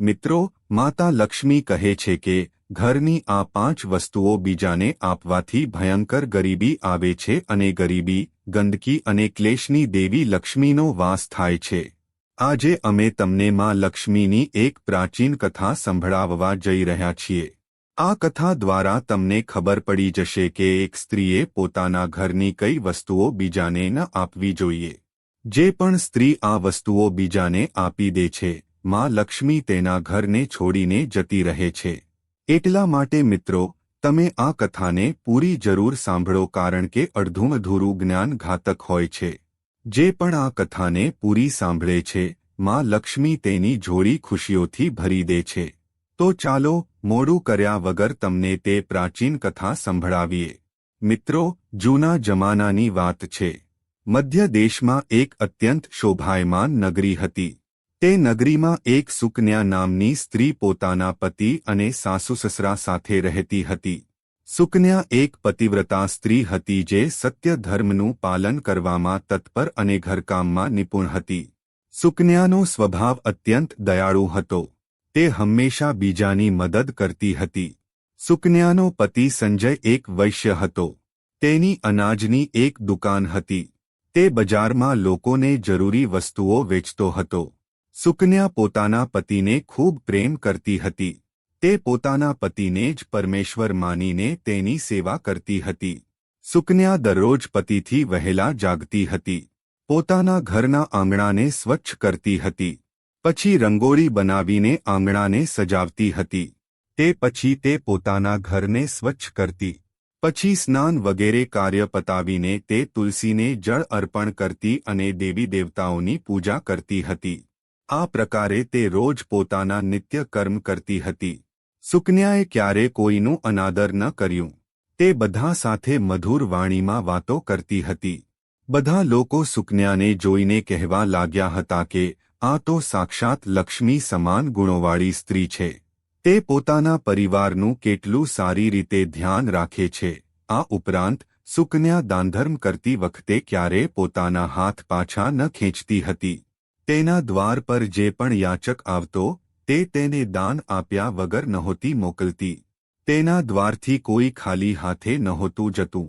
મિત્રો, માતા લક્ષ્મી કહે છે કે, ઘરની આ પાંચ વસ્તુઓ બીજાને આપવાથી ભયંકર ગરીબી આવે છે અને ગરીબી, ગંદકી અને ક્લેશની દેવી લક્ષ્મીનો વાસ થાય છે. આજે અમે તમને માં લક્ષ્મીની એક પ્રાચીન કથા સંભળાવવા જઈ રહ્યા છીએ. આ કથા દ્વારા તમને ખબર પડી જશે કે એક સ્ત્રીએ પોતાના ઘરની કઈ વસ્તુઓ બીજાને ન આપવી જોઈએ. જે પણ સ્ત્રી આ વસ્તુઓ બીજાને આપી દે છે માં લક્ષ્મી તેના ઘરને છોડીને જતી રહે છે. એટલા માટે મિત્રો, તમે આ કથાને પૂરી જરૂર સાંભળો કારણ કે અડધું અધૂરું જ્ઞાન ઘાતક હોય છે. જે પણ આ કથાને પૂરી સાંભળે છે, માં લક્ષ્મી તેની જોડી ખુશીઓથી ભરી દે છે. તો ચાલો, મોડું કર્યા વગર તમને તે પ્રાચીન કથા સંભળાવીએ. મિત્રો, જૂના જમાનાની વાત છે. મધ્ય દેશમાં એક અત્યંત શોભાયમાન નગરી હતી. તે નગરીમાં એક સુકન્યા નામની સ્ત્રી પોતાના પતિ અને સાસુ સસરા સાથે રહેતી હતી. સુકન્યા એક પતિવ્રતા સ્ત્રી હતી જે સત્ય ધર્મનું પાલન કરવામાં તત્પર અને ઘરકામમાં નિપુણ હતી. સુકન્યાનો સ્વભાવ અત્યંત દયાળુ હતો. તે હંમેશા બીજાની મદદ કરતી હતી. સુકન્યાનો પતિ સંજય એક વૈશ્ય હતો. તેની અનાજની એક દુકાન હતી. તે બજારમાં લોકોને જરૂરી વસ્તુઓ વેચતો હતો. સુકન્યા પોતાના પતિને ખૂબ પ્રેમ કરતી હતી. તે પોતાના પતિને જ પરમેશ્વર માનીને તેની સેવા કરતી હતી. સુકન્યા દરરોજ પતિથી વહેલા જાગતી હતી. પોતાના ઘરના આંગણાને સ્વચ્છ કરતી હતી. પછી રંગોળી બનાવીને આંગણાને સજાવતી હતી. તે પછી તે પોતાના ઘરને સ્વચ્છ કરતી. પછી સ્નાન વગેરે કાર્ય પતાવીને તે તુલસીને જળ અર્પણ કરતી અને દેવી દેવતાઓની પૂજા કરતી હતી. આ પ્રકારે તે રોજ પોતાના નિત્ય કર્મ કરતી હતી. સુકન્યાએ ક્યારે કોઈનું અનાદર ન કર્યું. તે બધા સાથે મધુર વાણીમાં વાતો કરતી હતી. બધા લોકો સુકન્યાને જોઈને કહેવા લાગ્યા હતા કે, આ તો સાક્ષાત લક્ષ્મી સમાન ગુણોવાળી સ્ત્રી છે. તે પોતાના પરિવારનું કેટલું સારી રીતે ધ્યાન રાખે છે. આ ઉપરાંત, સુકન્યા દાનધર્મ કરતી વખતે ક્યારે પોતાના હાથ પાછા ન ખેંચતી હતી. તેના દ્વાર પર જે પણ યાચક આવતો, તે તેને દાન આપ્યા વગર નહોતી મોકલતી. તેના દ્વારથી કોઈ ખાલી હાથે નહોતું જતું.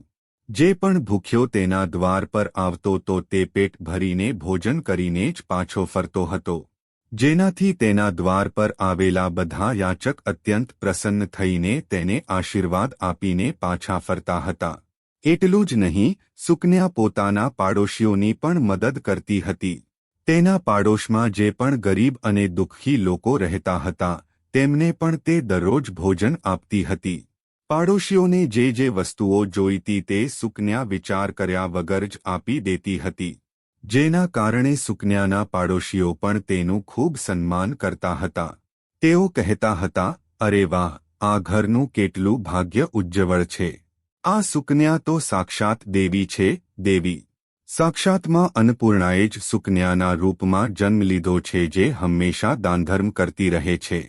જે પણ ભૂખ્યો તેના દ્વાર પર આવતો તો તે પેટ ભરીને ભોજન કરીને જ પાછો ફરતો હતો. જેનાથી તેના દ્વાર પર આવેલા બધા યાચક અત્યંત પ્રસન્ન થઈને તેને આશીર્વાદ આપીને પાછા ફરતા હતા. એટલું જ નહીં, સુકન્યા પોતાના પાડોશીઓની પણ મદદ કરતી હતી. તેના પાડોશમાં જે પણ ગરીબ અને દુઃખી લોકો રહેતા હતા, તેમને પણ તે દરરોજ ભોજન આપતી હતી. પાડોશીઓને જે જે વસ્તુઓ જોઈતી તે સુકન્યા વિચાર કર્યા વગર જ આપી દેતી હતી. જેના કારણે સુકન્યાના પાડોશીઓ પણ તેનું ખૂબ સન્માન કરતા હતા. તેઓ કહેતા હતા, અરે વાહ, આ ઘરનું કેટલું ભાગ્ય ઉજ્જવળ છે. આ સુકન્યા તો સાક્ષાત દેવી છે, દેવી. સાક્ષાતમાં અન્નપૂર્ણાએ જ સુકન્યાના રૂપમાં જન્મ લીધો છે જે હંમેશા દાનધર્મ કરતી રહે છે.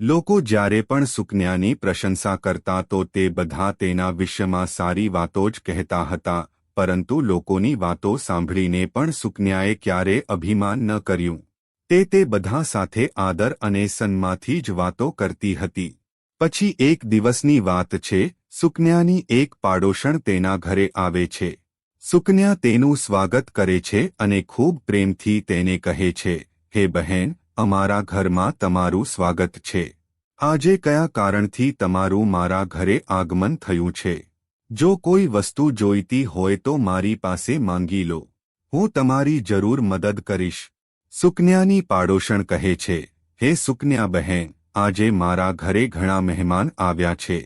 લોકો જ્યારે પણ સુકન્યાની પ્રશંસા કરતા તો તે બધા તેના વિશ્વમાં સારી વાતો જ કહેતા હતા, પરંતુ લોકોની વાતો સાંભળીને પણ સુકન્યાએ ક્યારે અભિમાન ન કર્યું. તે તે બધા સાથે આદર અને સન્માથી જ વાતો કરતી હતી. પછી એક દિવસની વાત છે, સુકન્યાની એક પાડોશણ તેના ઘરે આવે છે. સુકન્યા તેનું સ્વાગત કરે છે અને ખૂબ પ્રેમથી તેને કહે છે, હે બહેન, અમારા ઘરમાં તમારું સ્વાગત છે. આજે કયા કારણથી તમારું મારા ઘરે આગમન થયું છે? જો કોઈ વસ્તુ જોઈતી હોય તો મારી પાસે માંગી લો. હું તમારી જરૂર મદદ કરીશ. સુકન્યાની પાડોશણ કહે છે, હે સુકન્યા બહેન, આજે મારા ઘરે ઘણા મહેમાન આવ્યા છે.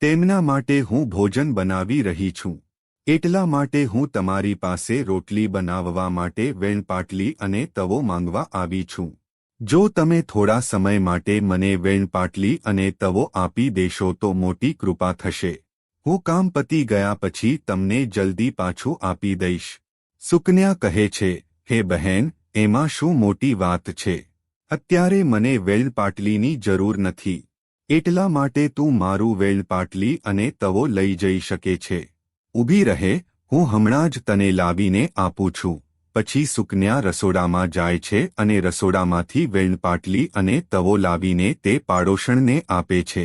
તેમના માટે હું ભોજન બનાવી રહી છું. એટલા માટે હું તમારી પાસે રોટલી બનાવવા માટે વેણપાટલી અને તવો માંગવા આવી છું. જો તમે થોડા સમય માટે મને વેણપાટલી અને તવો આપી દેશો તો મોટી કૃપા થશે. હું કામ પતી ગયા પછી તમને જલ્દી પાછું આપી દઈશ. સુકન્યા કહે છે, હે બહેન, એમાં શું મોટી વાત છે? અત્યારે મને વેણપાટલીની જરૂર નથી. એટલા માટે તું મારું વેણપાટલી અને તવો લઈ જઈ શકે છે. ઊભી રહે, હું હમણાં જ તને લાવીને આપું છું. પછી સુકન્યા રસોડામાં જાય છે અને રસોડામાંથી વેણપાટલી અને તવો લાવીને તે પાડોશણને આપે છે.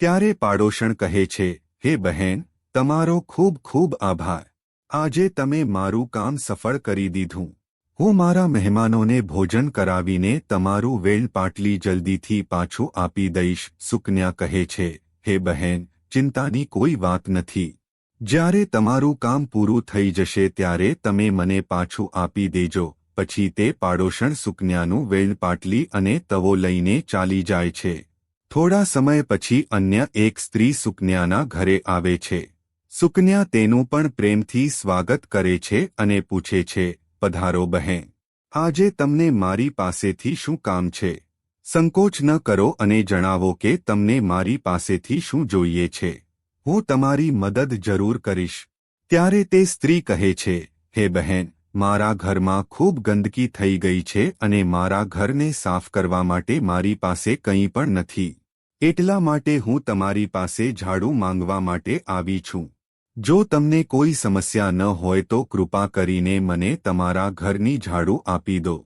ત્યારે પાડોશણ કહે છે, હે બહેન, તમારો ખૂબ ખૂબ આભાર. આજે તમે મારું કામ સફળ કરી દીધું. હું મારા મહેમાનોને ભોજન કરાવીને તમારું વેણપાટલી જલ્દીથી પાછું આપી દઈશ. સુકન્યા કહે છે, હે બહેન, ચિંતાની કોઈ વાત નથી. જ્યારે તમારું કામ પૂરું થઈ જશે ત્યારે તમે મને પાછું આપી દેજો, પછી તે પાડોશણ સુકન્યાનું વેણપાટલી અને તવો લઈને ચાલી જાય છે. થોડા સમય પછી અન્ય એક સ્ત્રી સુકન્યાના ઘરે આવે છે. સુકન્યા તેનું પણ પ્રેમથી સ્વાગત કરે છે અને પૂછે છે, પધારો બહેન, આજે તમને મારી પાસેથી શું કામ છે? સંકોચ ન કરો અને જણાવો કે તમને મારી પાસેથી શું જોઈએ છે. હું તમારી મદદ જરૂર કરીશ. ત્યારે તે સ્ત્રી કહે છે, હે બહેન, મારા ઘરમાં ખૂબ ગંદકી થઈ ગઈ છે અને મારા ઘરને સાફ કરવા માટે મારી પાસે કંઈ પણ નથી. એટલા માટે હું તમારી પાસે ઝાડુ માંગવા માટે આવી છું. જો તમને કોઈ સમસ્યા ન હોય તો કૃપા કરીને મને તમારા ઘરની ઝાડુ આપી દો.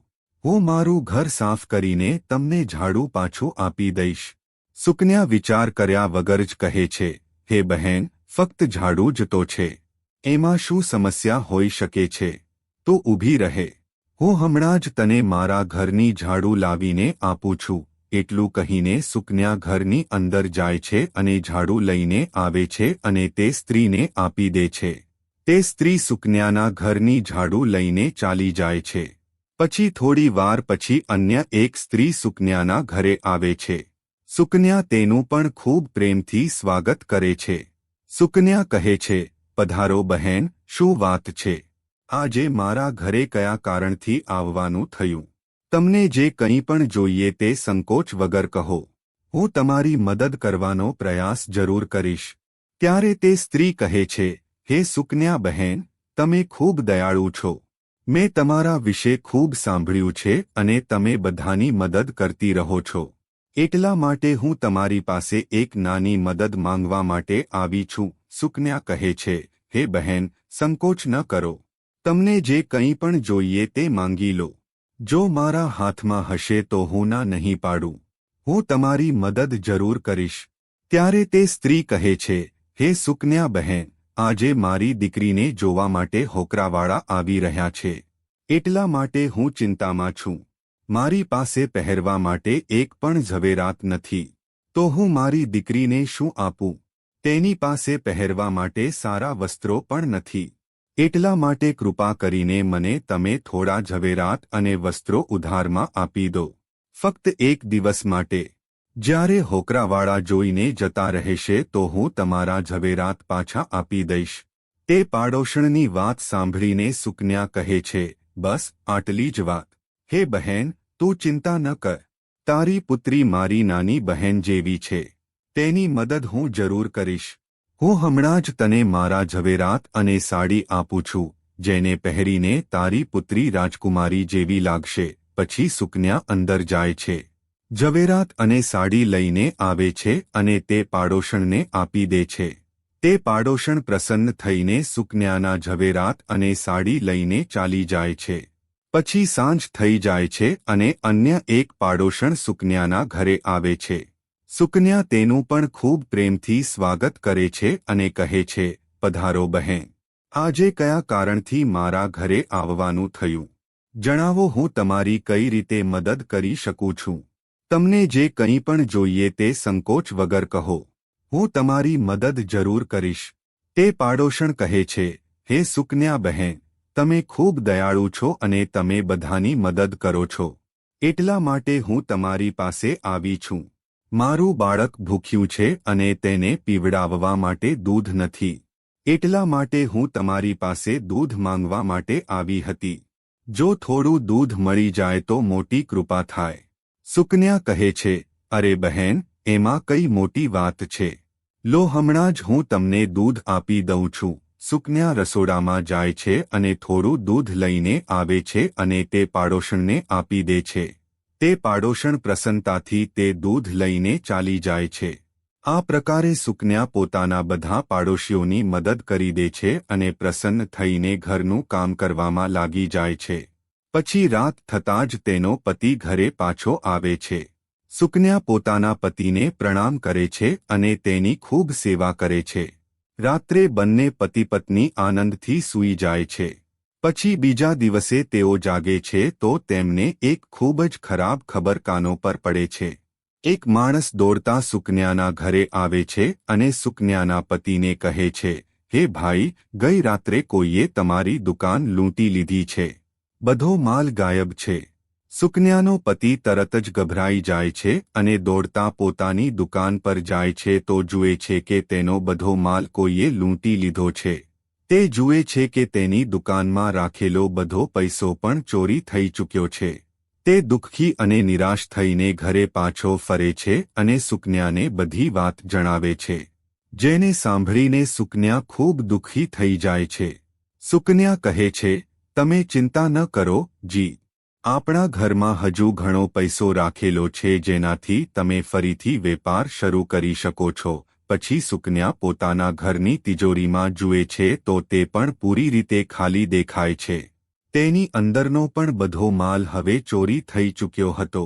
હું મારું ઘર સાફ કરીને તમને ઝાડુ પાછું આપી દઈશ. સુકન્યા વિચાર કર્યા વગર જ કહે છે હે બહેન, ફક્ત ઝાડુ જ તો છે. એમાં શું સમસ્યા હોઈ શકે છે? તો ઊભી રહે. હું હમણાં જ તને મારા ઘરની ઝાડુ લાવીને આપું છું. એટલું કહીને સુકન્યા ઘરની અંદર જાય છે અને ઝાડુ લઈને આવે છે અને તે સ્ત્રીને આપી દે છે. તે સ્ત્રી સુકન્યાના ઘરની ઝાડુ લઈને ચાલી જાય છે. પછી થોડી વાર પછી અન્ય એક સ્ત્રી સુકન્યાના ઘરે આવે છે. સુકન્યા તેનું પણ ખૂબ પ્રેમથી સ્વાગત કરે છે. સુકન્યા કહે છે, પધારો બહેન, શું વાત છે? આજે મારા ઘરે કયા કારણથી આવવાનું થયું? તમને જે કંઈ પણ જોઈએ તે સંકોચ વગર કહો. હું તમારી મદદ કરવાનો પ્રયાસ જરૂર કરીશ. ત્યારે તે સ્ત્રી કહે છે, હે સુકન્યા બહેન, તમે ખૂબ દયાળુ છો. મેં તમારા વિશે ખૂબ સાંભળ્યું છે અને તમે બધાની મદદ કરતી રહો છો. એટલા માટે હું તમારી પાસે એક નાની મદદ માંગવા માટે આવી છું, સુકન્યા કહે છે, હે બહેન, સંકોચ ન કરો. તમને જે કંઈ પણ જોઈએ તે માંગી લો. જો મારા હાથમાં હશે તો હું ના નહીં પાડું. હું તમારી મદદ જરૂર કરીશ. ત્યારે તે સ્ત્રી કહે છે, હે સુકન્યા બહેન, આજે મારી દીકરીને જોવા માટે હોકરાવાળા આવી રહ્યા છે. એટલા માટે હું ચિંતામાં છું. મારી પાસે પહેરવા માટે એક પણ ઝવેરાત નથી. તો હું મારી દીકરીને શું આપું? તેની પાસે પહેરવા માટે સારા વસ્ત્રો પણ નથી. એટલા માટે કૃપા કરીને મને તમે થોડા ઝવેરાત અને વસ્ત્રો ઉધારમાં આપી દો. ફક્ત એક દિવસ માટે. જ્યારે હોકરાવાળા જોઈને જતા રહેશે તો હું તમારા ઝવેરાત પાછા આપી દઈશ. તે પાડોશણની વાત સાંભળીને સુકન્યા કહે છે, બસ, આટલી જ વાત. હે બહેન, તું ચિંતા ન કર. તારી પુત્રી મારી નાની બહેન જેવી છે. તેની મદદ હું જરૂર કરીશ. હું હમણાં જ તને મારા ઝવેરાત અને સાડી આપું છું, જેને પહેરીને તારી પુત્રી રાજકુમારી જેવી લાગશે, પછી સુકન્યા અંદર જાય છે. ઝવેરાત અને સાડી લઈને આવે છે અને તે પાડોશણને આપી દે છે. તે પાડોશણ પ્રસન્ન થઈને સુકન્યાના ઝવેરાત અને સાડી લઈને ચાલી જાય છે. પછી સાંજ થઈ જાય છે અને અન્ય એક પાડોશણ સુકન્યાના ઘરે આવે છે. સુકન્યા તેનું પણ ખૂબ પ્રેમથી સ્વાગત કરે છે અને કહે છે, પધારો બહેન. આજે કયા કારણથી મારા ઘરે આવવાનું થયું? જણાવો હું તમારી કઈ રીતે મદદ કરી શકું છું? તમને જે કંઈ પણ જોઈએ તે સંકોચ વગર કહો. હું તમારી મદદ જરૂર કરીશ. તે પાડોશણ કહે છે, હે સુકન્યા બહેન તમે ખૂબ દયાળુ છો અને તમે બધાની મદદ કરો છો. એટલા માટે હું તમારી પાસે આવી છું. મારું બાળક ભૂખ્યું છે અને તેને પીવડાવવા માટે દૂધ નથી. એટલા માટે હું તમારી પાસે દૂધ માંગવા માટે આવી હતી. જો થોડું દૂધ મળી જાય તો મોટી કૃપા થાય. સુકન્યા કહે છે, અરે બહેન, એમાં કઈ મોટી વાત છે. લો હમણાં જ હું તમને દૂધ આપી દઉં છું. સુકન્યા રસોડામાં જાય છે અને થોડું દૂધ લઈને આવે છે અને તે પાડોશણને આપી દે છે. તે પાડોશણ પ્રસન્નતાથી તે દૂધ લઈને ચાલી જાય છે. આ પ્રકારે સુકન્યા પોતાના બધા પાડોશીઓની મદદ કરી દે છે અને પ્રસન્ન થઈને ઘરનું કામ કરવામાં લાગી જાય છે. પછી રાત થતાં જ તેનો પતિ ઘરે પાછો આવે છે. સુકન્યા પોતાના પતિને પ્રણામ કરે છે અને તેની ખૂબ સેવા કરે છે. રાત્રે બંને પતિ પત્ની આનંદથી સૂઈ જાય છે. પછી બીજા દિવસે તેઓ જાગે છે તો તેમને એક ખૂબ જ ખરાબ ખબર કાનો પર પડે છે. એક માણસ દોડતા સુકન્યાના ઘરે આવે છે અને સુકન્યાના પતિને કહે છે, હે ભાઈ, ગઈ રાત્રે કોઈએ તમારી દુકાન લૂંટી લીધી છે. બધો માલ ગાયબ છે. સુકન્યાનો પતિ તરત જ ગભરાઈ જાય છે અને દોડતા પોતાની દુકાન પર જાય છે તો જુએ છે કે તેનો બધો માલ કોઈએ લૂંટી લીધો છે. તે જુએ છે કે તેની દુકાનમાં રાખેલો બધો પૈસો પણ ચોરી થઈ ચૂક્યો છે. તે દુઃખી અને નિરાશ થઈને ઘરે પાછો ફરે છે અને સુકન્યાને બધી વાત જણાવે છે. જેને સાંભળીને સુકન્યા ખૂબ દુઃખી થઈ જાય છે. સુકન્યા કહે છે, તમે ચિંતા ન કરો, જી. આપણા ઘરમાં હજુ ઘણો પૈસો રાખેલો છે જેનાથી તમે ફરીથી વેપાર શરૂ કરી શકો છો. પછી સુકન્યા પોતાના ઘરની તિજોરીમાં જુએ છે તો તે પણ પૂરી રીતે ખાલી દેખાય છે. તેની અંદરનો પણ બધો માલ હવે ચોરી થઈ ચૂક્યો હતો.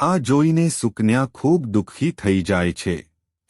આ જોઈને સુકન્યા ખૂબ દુઃખી થઈ જાય છે.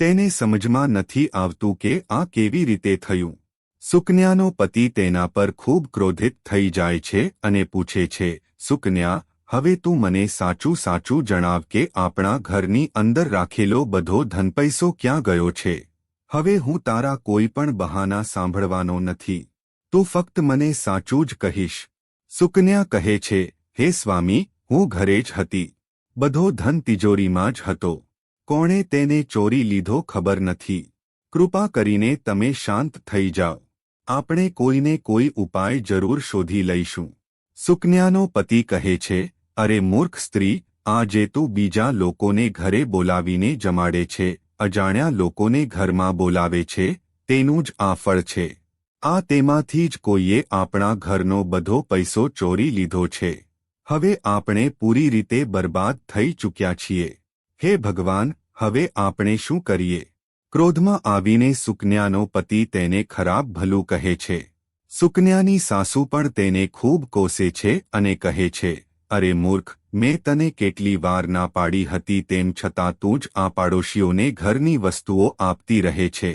તેને સમજમાં નથી આવતું કે આ કેવી રીતે થયું. સુકન્યાનો પતિ તેના પર ખૂબ ક્રોધિત થઈ જાય છે અને પૂછે છે સુકન્યા, હવે તું મને સાચું સાચું જણાવ કે આપણા ઘરની અંદર રાખેલો બધો ધનપૈસો ક્યાં ગયો છે? હવે હું તારા કોઈ પણ બહાના સાંભળવાનો નથી. તું ફક્ત મને સાચું જ કહીશ. સુકન્યા કહે છે, હે સ્વામી, હું ઘરે જ હતી. બધો ધન તિજોરીમાં જ હતો. કોણે તેને ચોરી લીધો ખબર નથી. કૃપા કરીને તમે શાંત થઈ જાઓ. આપણે કોઈને કોઈ ઉપાય જરૂર શોધી લઈશું. સુકન્યાનો પતિ કહે છે, અરે મૂર્ખ સ્ત્રી, આ તું બીજા લોકોને ઘરે બોલાવીને જમાડે છે, અજાણ્યા લોકોને ઘરમાં બોલાવે છે, તેનું જ આ ફળ છે. આ તેમાંથી જ કોઈએ આપણા ઘરનો બધો પૈસો ચોરી લીધો છે. હવે આપણે પૂરી રીતે બરબાદ થઈ ચૂક્યા છીએ. હે ભગવાન, હવે આપણે શું કરીએ? ક્રોધમાં આવીને સુકન્યાનો પતિ તેને ખરાબ ભલું કહે છે. સુકન્યાની સાસુ પણ તેને ખૂબ કોસે છે અને કહે છે, અરે મૂર્ખ, મેં તને કેટલી વાર ના પાડી હતી તેમ છતાં તું જ આ પાડોશીઓને ઘરની વસ્તુઓ આપતી રહે છે.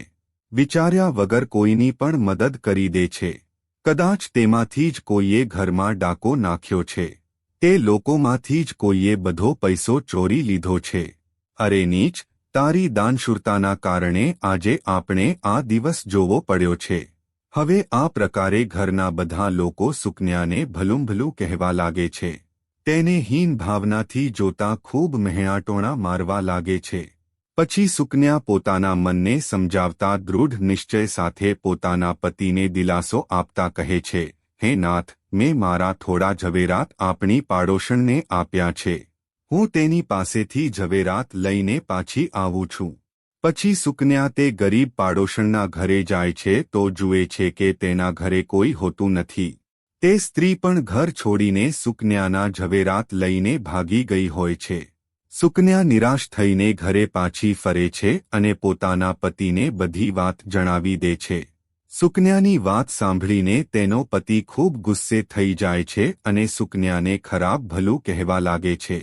વિચાર્યા વગર કોઈની પણ મદદ કરી દે છે. કદાચ તેમાંથી જ કોઈએ ઘરમાં ડાકો નાખ્યો છે. તે લોકોમાંથી જ કોઈએ બધો પૈસો ચોરી લીધો છે. અરે નીચ, તારી દાનશુરતાના કારણે આજે આપણે આ દિવસ જોવો પડ્યો છે. હવે આ પ્રકારે ઘરના બધા લોકો સુકન્યાને ભલુંભલું કહેવા લાગે છે. તેને હીન ભાવનાથી જોતા ખૂબ મહેણાટોણા મારવા લાગે છે. પછી સુકન્યા પોતાના મનને સમજાવતા દૃઢ નિશ્ચય સાથે પોતાના પતિને દિલાસો આપતા કહે છે, હે નાથ, મેં મારા થોડા ઝવેરાત આપણી પાડોશણને આપ્યા છે. હું તેની પાસેથી ઝવેરાત લઈને પાછી આવું છું. પછી સુકન્યા તે ગરીબ પાડોશણના ઘરે જાય છે તો જુએ છે કે તેના ઘરે કોઈ હોતું નથી. તે સ્ત્રી પણ ઘર છોડીને સુકન્યાના ઝવેરાત લઈને ભાગી ગઈ હોય છે. સુકન્યા નિરાશ થઈને ઘરે પાછી ફરે છે અને પોતાના પતિને બધી વાત જણાવી દે છે. સુકન્યાની વાત સાંભળીને તેનો પતિ ખૂબ ગુસ્સે થઈ જાય છે અને સુકન્યાને ખરાબ ભલું કહેવા લાગે છે.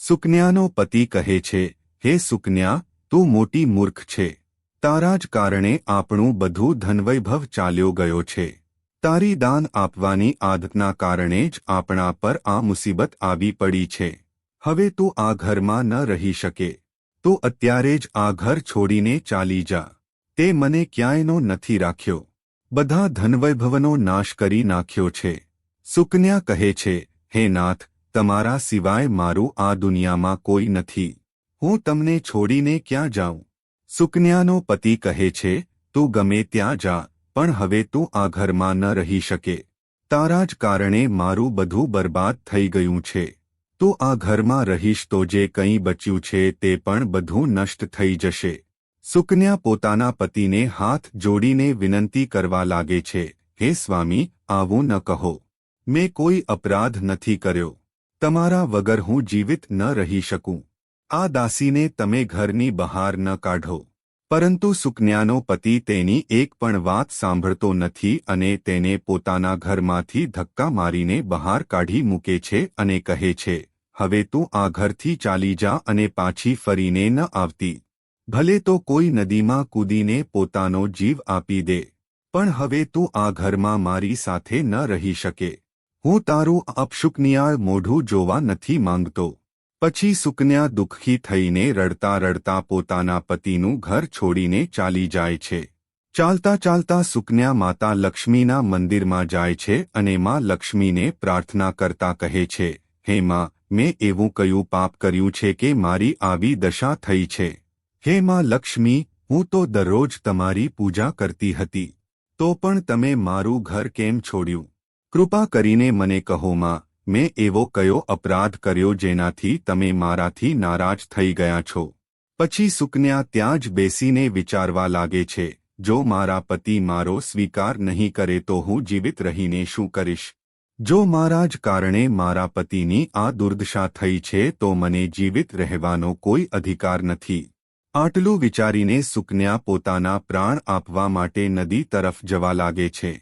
સુકન્યાનો પતિ કહે છે, હે સુકન્યા તું મોટી મૂર્ખ છે. તારા જ કારણે આપણું બધું ધનવૈભવ ચાલ્યો ગયો છે. તારી દાન આપવાની આદતના કારણે જ આપણા પર આ મુસીબત આવી પડી છે. હવે તું આ ઘરમાં ન રહી શકે. તો અત્યારે જ આ ઘર છોડીને ચાલી જા. તે મને ક્યાંયનો નથી રાખ્યો. બધા ધનવૈભવનો નાશ કરી નાખ્યો છે. સુકન્યા કહે છે, હે નાથ, તમારા સિવાય મારું આ દુનિયામાં કોઈ નથી. હું તમને છોડીને ક્યાં જાઉં? સુકન્યાનો પતિ કહે છે, તું ગમે ત્યાં જા, પણ હવે તું આ ઘરમાં ન રહી શકે. તારા જ કારણે મારું બધું બરબાદ થઈ ગયું છે. તું આ ઘરમાં રહીશ તો જે કંઈ બચ્યું છે તે પણ બધું નષ્ટ થઈ જશે. સુકન્યા પોતાના પતિને હાથ જોડીને વિનંતી કરવા લાગે છે, હે સ્વામી, આવું ન કહો. મેં કોઈ અપરાધ નથી કર્યો. તમારા વગર હું જીવિત ન રહી શકું. આ દાસીને તમે ઘરની બહાર ન કાઢો. પરંતુ સુકન્યાનો પતિ તેની એક પણ વાત સાંભળતો નથી અને તેને પોતાના ઘરમાંથી ધક્કા મારીને બહાર કાઢી મૂકે છે અને કહે છે, હવે તું આ ઘરથી ચાલી જા અને પાછી ફરીને ન આવતી. ભલે તો કોઈ નદીમાં કૂદીને પોતાનો જીવ આપી દે. પણ હવે તું આ ઘરમાં મારી સાથે ન રહી શકે. હું તારું અપશુકનિયાળ મોઢું જોવા નથી માંગતો. પછી સુકન્યા દુઃખી થઈને રડતા રડતા પોતાના પતિનું ઘર છોડીને ચાલી જાય છે. ચાલતા ચાલતા સુકન્યા માતા લક્ષ્મીના મંદિરમાં જાય છે અને માં લક્ષ્મીને પ્રાર્થના કરતા કહે છે, હે માં, મેં એવું કયું પાપ કર્યું છે કે મારી આવી દશા થઈ છે. હે માં લક્ષ્મી, હું તો દરરોજ તમારી પૂજા કરતી હતી. તો પણ તમે મારું ઘર કેમ છોડ્યું? કૃપા કરીને મને કહો માં મેં એવો કયો અપરાધ કર્યો જેનાથી તમે મારાથી નારાજ થઈ ગયા છો? પછી સુકન્યા ત્યાં જ બેસીને વિચારવા લાગે છે, જો મારા પતિ મારો સ્વીકાર નહીં કરે તો હું જીવિત રહીને શું કરીશ? જો મારા જ કારણે મારા પતિની આ દુર્દશા થઈ છે તો મને જીવિત રહેવાનો કોઈ અધિકાર નથી. આટલું વિચારીને સુકન્યા પોતાના પ્રાણ આપવા માટે નદી તરફ જવા લાગે છે.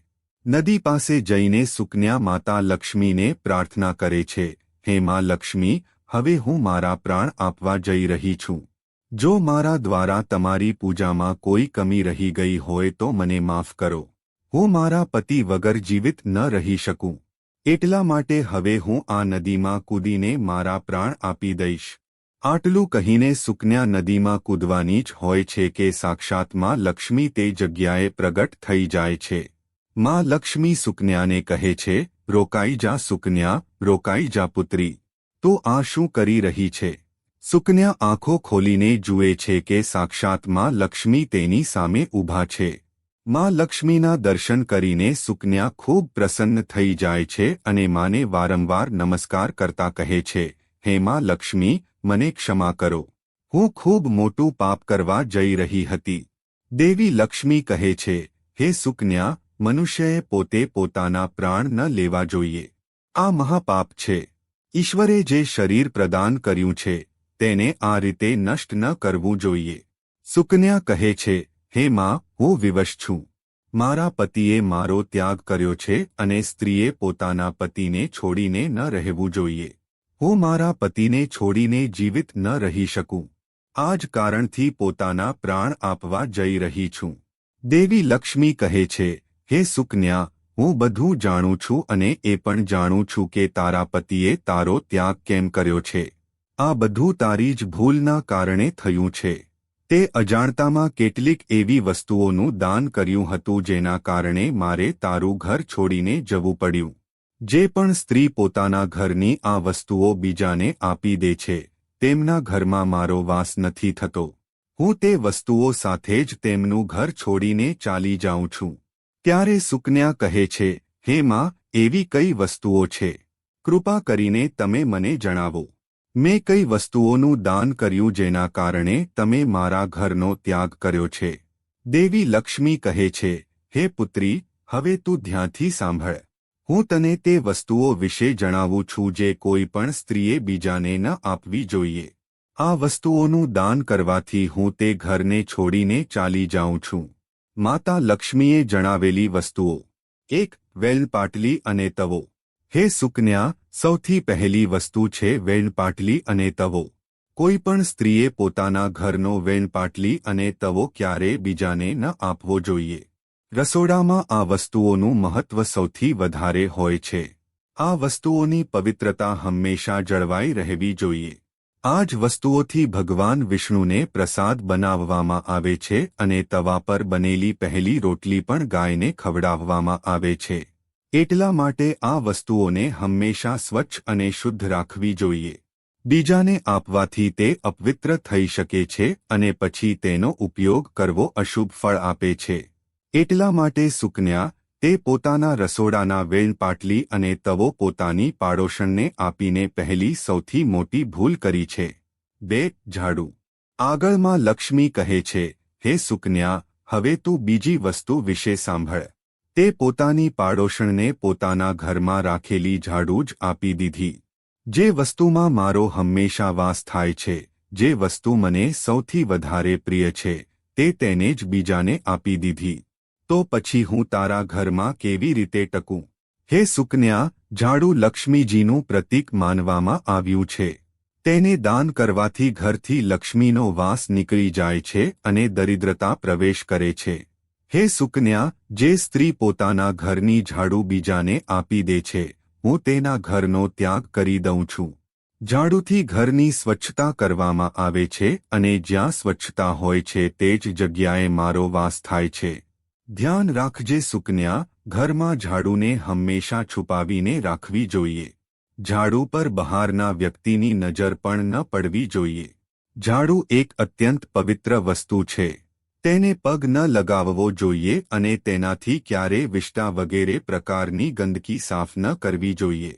નદી પાસે જઈને સુકન્યા માતા લક્ષ્મીને પ્રાર્થના કરે છે, હે માં લક્ષ્મી, હવે હું મારા પ્રાણ આપવા જઈ રહી છું. જો મારા દ્વારા તમારી પૂજામાં કોઈ કમી રહી ગઈ હોય તો મને માફ કરો. હું મારા પતિ વગર જીવિત ન રહી શકું. એટલા માટે હવે હું આ નદીમાં કૂદીને મારા પ્રાણ આપી દઈશ. આટલું કહીને સુકન્યા નદીમાં કૂદવાની જ હોય છે કે સાક્ષાત્માં લક્ષ્મી તે જગ્યાએ પ્રગટ થઈ જાય છે. માં લક્ષ્મી સુકન્યાને કહે છે, રોકાઈ જા સુકન્યા, રોકાઈ જા પુત્રી. તો આ શું કરી રહી છે? સુકન્યા આંખો ખોલીને જુએ છે કે સાક્ષાતમાં લક્ષ્મી તેની સામે ઊભા છે. માં લક્ષ્મીના દર્શન કરીને સુકન્યા ખૂબ પ્રસન્ન થઈ જાય છે અને માને વારંવાર નમસ્કાર કરતા કહે છે, હે માં લક્ષ્મી, મને ક્ષમા કરો. હું ખૂબ મોટું પાપ કરવા જઈ રહી હતી. દેવી લક્ષ્મી કહે છે, હે સુકન્યા મનુષ્યએ પોતે પોતાના પ્રાણ ન લેવા જોઈએ. આ મહાપાપ છે. ઈશ્વરે જે શરીર પ્રદાન કર્યું છે, તેને આ રીતે નષ્ટ ન કરવું જોઈએ. સુકન્યા કહે છે, હે માં, હું વિવશ છું. મારા પતિએ મારો ત્યાગ કર્યો છે અને સ્ત્રીએ પોતાના પતિને છોડીને ન રહેવું જોઈએ. હું મારા પતિને છોડીને જીવિત ન રહી શકું. આ જ કારણથી પોતાના પ્રાણ આપવા જઈ રહી છું. દેવી લક્ષ્મી કહે છે હે સુકન્યા, હું બધું જાણું છું અને એ પણ જાણું છું કે તારા પતિએ તારો ત્યાગ કેમ કર્યો છે? આ બધું તારી જ ભૂલના કારણે થયું છે. તે અજાણતામાં કેટલીક એવી વસ્તુઓનું દાન કર્યું હતું જેના કારણે મારે તારું ઘર છોડીને જવું પડ્યું. જે પણ સ્ત્રી પોતાના ઘરની આ વસ્તુઓ બીજાને આપી દે છે, તેમના ઘરમાં મારો વાસ નથી થતો. હું તે વસ્તુઓ સાથે જ તેમનું ઘર છોડીને ચાલી જાઉં છું. ત્યારે સુકન્યા કહે છે, હે માં, એવી કઈ વસ્તુઓ છે? કૃપા કરીને તમે મને જણાવો. મેં કઈ વસ્તુઓનું દાન કર્યું જેના કારણે તમે મારા ઘરનો ત્યાગ કર્યો છે? દેવી લક્ષ્મી કહે છે, હે પુત્રી, હવે તું ધ્યાનથી સાંભળ. હું તને તે વસ્તુઓ વિશે જણાવું છું જે કોઈ પણ સ્ત્રીએ બીજાને ન આપવી જોઈએ. આ વસ્તુઓનું દાન કરવાથી હું તે ઘરને છોડીને ચાલી જાઉં છું. માતા લક્ષ્મીએ જણાવેલી વસ્તુઓ. એક વેલ પાટલી અને તવો. હે સુકન્યા, સૌથી પહેલી વસ્તુ છે વેણ પાટલી અને તવો. કોઈ પણ સ્ત્રીએ પોતાના ઘરનો વેણ પાટલી અને તવો ક્યારે બીજાને ન આપવો જોઈએ. રસોડામાં આ વસ્તુઓનું મહત્વ સૌથી વધારે હોય છે. આ વસ્તુઓની પવિત્રતા હંમેશા જળવાઈ રહેવી જોઈએ. આ જ વસ્તુઓથી ભગવાન વિષ્ણુને પ્રસાદ બનાવવામાં આવે છે અને તવા પર બનેલી પહેલી રોટલી પણ ગાયને ખવડાવવામાં આવે છે. એટલા માટે આ વસ્તુઓને હંમેશા સ્વચ્છ અને શુદ્ધ રાખવી જોઈએ. બીજાને આપવાથી તે અપવિત્ર થઈ શકે છે અને પછી તેનો ઉપયોગ કરવો અશુભ ફળ આપે છે. એટલા માટે સુકન્યા તે પોતાના રસોડાના વેણ પાટલી અને તવો પોતાની પાડોશણને આપીને પહેલી સૌથી મોટી ભૂલ કરી છે. બે, ઝાડુ. આગળમાં લક્ષ્મી કહે છે, હે સુકન્યા, હવે તું બીજી વસ્તુ વિશે સાંભળ. તે પોતાની પાડોશણને પોતાના ઘરમાં રાખેલી ઝાડુ જ આપી દીધી. જે વસ્તુમાં મારો હંમેશા વાસ થાય છે, જે વસ્તુ મને સૌથી વધારે પ્રિય છે, તે તેને જ બીજાને આપી દીધી. તો પછી હું તારા ઘરમાં કેવી રીતે ટકું? હે સુકન્યા, ઝાડુ લક્ષ્મીજીનું પ્રતીક માનવામાં આવ્યું છે. તેને દાન કરવાથી ઘરથી લક્ષ્મીનો વાસ નીકળી જાય છે અને દરિદ્રતા પ્રવેશ કરે છે. હે સુકન્યા, જે સ્ત્રી પોતાના ઘરની ઝાડુ બીજાને આપી દે છે, હું તેના ઘરનો ત્યાગ કરી દઉં છું. ઝાડુથી ઘરની સ્વચ્છતા કરવામાં આવે છે અને જ્યાં સ્વચ્છતા હોય છે તે જ જગ્યાએ મારો વાસ થાય છે. ધ્યાન રાખજે સુકન્યા, ઘરમાં ઝાડુને હંમેશા છુપાવીને રાખવી જોઈએ. ઝાડુ પર બહારના વ્યક્તિની નજર પણ ન પડવી જોઈએ. ઝાડુ એક અત્યંત પવિત્ર વસ્તુ છે. તેને પગ ન લગાવવો જોઈએ અને તેનાથી ક્યારે વિષ્ટા વગેરે પ્રકારની ગંદકી સાફ ન કરવી જોઈએ.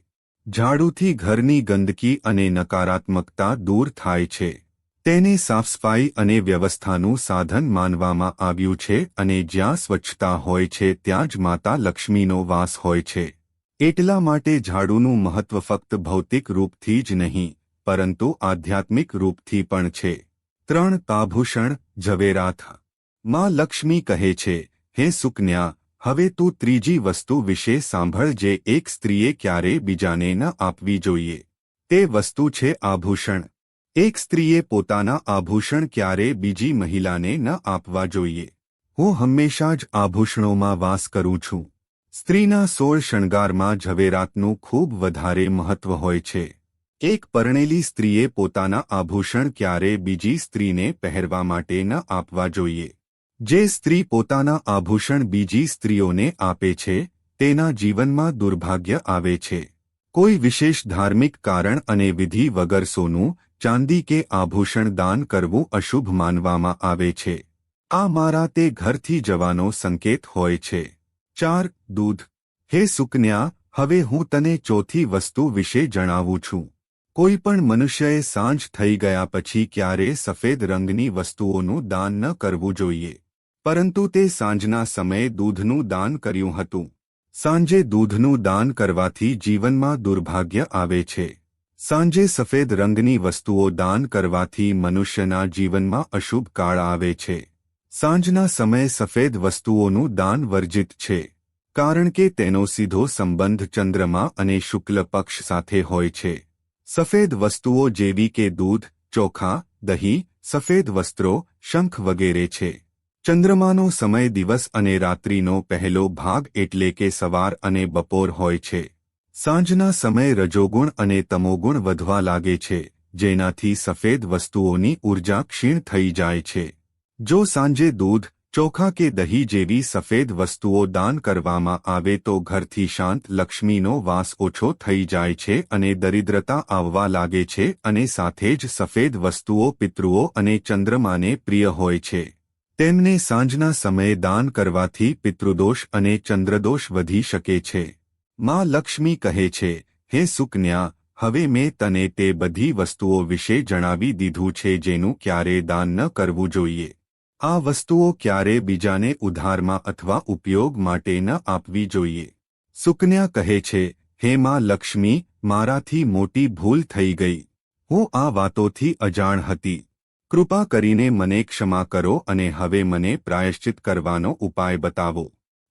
ઝાડુથી ઘરની ગંદકી અને નકારાત્મકતા દૂર થાય છે. તેને સાફસફાઈ અને વ્યવસ્થાનું સાધન માનવામાં આવ્યું છે અને જ્યાં સ્વચ્છતા હોય છે ત્યાં જ માતા લક્ષ્મીનો વાસ હોય છે. એટલા માટે ઝાડુનું મહત્વ ફક્ત ભૌતિક રૂપથી જ નહીં, પરંતુ આધ્યાત્મિક રૂપથી પણ છે. ત્રણ તાભૂષણ, ઝવેરાથ. માં લક્ષ્મી કહે છે, હે સુકન્યા, હવે તું ત્રીજી વસ્તુ વિશે સાંભળ જે એક સ્ત્રીએ ક્યારે બીજાને ન આપવી જોઈએ. તે વસ્તુ છે આભૂષણ. એક સ્ત્રીએ પોતાના આભૂષણ ક્યારે બીજી મહિલાને ન આપવા જોઈએ? હું હંમેશા જ આભૂષણોમાં વાસ કરું છું. સ્ત્રીના સોળ શણગારમાં ઝવેરાતનું ખૂબ વધારે મહત્વ હોય છે. એક પરણેલી સ્ત્રીએ પોતાના આભૂષણ ક્યારે બીજી સ્ત્રીને પહેરવા માટે ન આપવા જોઈએ? જે સ્ત્રી પોતાના આભૂષણ બીજી સ્ત્રીઓને આપે છે, તેના જીવનમાં દુર્ભાગ્ય આવે છે. કોઈ વિશેષ ધાર્મિક કારણ અને વિધિ વગર સોનું ચાંદી કે આભૂષણ દાન કરવું અશુભ માનવામાં આવે છે. આ મારા તે ઘરથી જવાનો સંકેત હોય છે. ચાર, દૂધ. હે સુકન્યા, હવે હું તને ચોથી વસ્તુ વિશે જણાવું છું. કોઈ પણ મનુષ્યએ સાંજ થઈ ગયા પછી ક્યારે સફેદ રંગની વસ્તુઓનું દાન ન કરવું જોઈએ. પરંતુ તે સાંજના સમયે દૂધનું દાન કર્યું હતું. સાંજે દૂધનું દાન કરવાથી જીવનમાં દુર્ભાગ્ય આવે છે. સાંજે સફેદ રંગની વસ્તુઓ દાન કરવાથી મનુષ્યના જીવનમાં અશુભ કાળ આવે છે. સાંજના સમયે સફેદ વસ્તુઓનું દાન વર્જિત છે, કારણ કે તેનો સીધો સંબંધ ચંદ્રમા અને શુક્લ પક્ષ સાથે હોય છે. સફેદ વસ્તુઓ જેવી કે દૂધ, ચોખા, દહીં, સફેદ વસ્ત્રો, શંખ વગેરે છે. ચંદ્રમાનો સમય દિવસ અને રાત્રિનો પહેલો ભાગ એટલે કે સવાર અને બપોર હોય છે. સાંજના સમયે રજોગુણ અને તમોગુણ વધવા લાગે છે, જેનાથી સફેદ વસ્તુઓની ઊર્જા ક્ષીણ થઈ જાય છે. જો સાંજે દૂધ, ચોખા કે દહીં જેવી સફેદ વસ્તુઓ દાન કરવામાં આવે તો ઘરથી શાંત લક્ષ્મીનો વાસ ઓછો થઈ જાય છે અને દરિદ્રતા આવવા લાગે છે અને સાથે જ સફેદ વસ્તુઓ પિતૃઓ અને ચંદ્રમાને પ્રિય હોય છે. તેમને સાંજના સમયે દાન કરવાથી પિતૃદોષ અને ચંદ્રદોષ વધી શકે છે. માં લક્ષ્મી કહે છે, હે સુકન્યા, હવે મેં તને તે બધી વસ્તુઓ વિશે જણાવી દીધું છે જેનું ક્યારે દાન ન કરવું જોઈએ. આ વસ્તુઓ ક્યારે બીજાને ઉધારમાં અથવા ઉપયોગ માટે ન આપવી જોઈએ સુકન્યા કહે છે, હે માં લક્ષ્મી, મારાથી મોટી ભૂલ થઈ ગઈ. હું આ વાતોથી અજાણ હતી. કૃપા કરીને મને ક્ષમા કરો અને હવે મને પ્રાયશ્ચિત કરવાનો ઉપાય બતાવો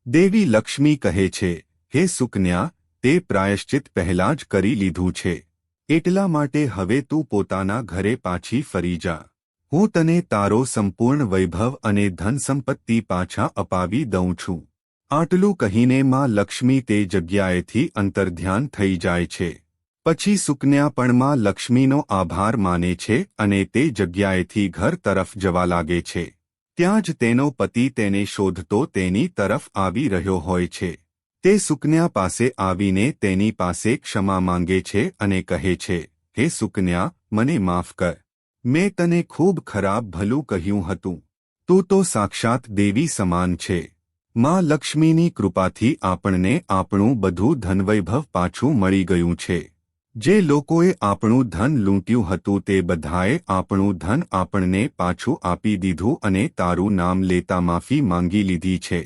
દેવી લક્ષ્મી કહે છે હે સુકન્યા, તે પ્રાયશ્ચિત પહેલાં જ કરી લીધું છે. એટલા માટે હવે તું પોતાના ઘરે પાછી ફરી જા. હું તને તારો સંપૂર્ણ વૈભવ અને ધન સંપત્તિ પાછા અપાવી દઉં છું. આટલું કહીને માં લક્ષ્મી તે જગ્યાએથી અંતર્ધ્યાન થઈ જાય છે. પછી સુકન્યા પણ માં લક્ષ્મીનો આભાર માને છે અને તે જગ્યાએથી ઘર તરફ જવા લાગે છે. ત્યાં જ તેનો પતિ તેને શોધતો તેની તરફ આવી રહ્યો હોય છે. તે સુકન્યા પાસે આવીને તેની પાસે ક્ષમા માંગે છે અને કહે છે, હે સુકન્યા, મને માફ કર. મેં તને ખૂબ ખરાબ ભલું કહ્યું હતું. તું તો સાક્ષાત દેવી સમાન છે. માં લક્ષ્મીની કૃપાથી આપણને આપણું બધું ધનવૈભવ પાછું મળી ગયું છે. જે લોકોએ આપણું ધન લૂંટ્યું હતું તે બધાએ આપણું ધન આપણને પાછું આપી દીધું અને તારું નામ લેતા માફી માંગી લીધી છે.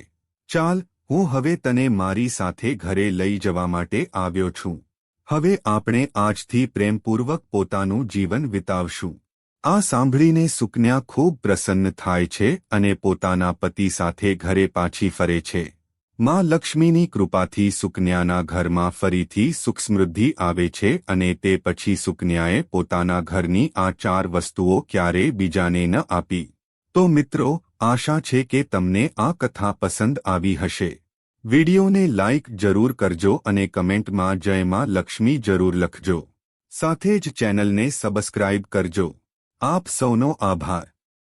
ચાલ હું હવે તને મારી સાથે ઘરે લઈ જવા માટે આવ્યો છું. હવે આપણે આજથી પ્રેમપૂર્વક પોતાનું જીવન વિતાવશું. આ સાંભળીને સુકન્યા ખૂબ પ્રસન્ન થાય છે અને પોતાના પતિ સાથે ઘરે પાછી ફરે છે. માં લક્ષ્મીની કૃપાથી સુકન્યાના ઘરમાં ફરીથી સુખ સમૃદ્ધિ આવે છે અને તે પછી સુકન્યાએ પોતાના ઘરની આ ચાર વસ્તુઓ ક્યારેય બીજાને ન આપી. તો મિત્રો, આશા છે કે તમને આ કથા પસંદ આવી હશે. વિડિયોને લાઇક જરૂર કરજો અને કમેન્ટમાં જયમાં લક્ષ્મી જરૂર લખજો. સાથે જ ચેનલને સબસ્ક્રાઇબ કરજો. આપ સૌનો આભાર.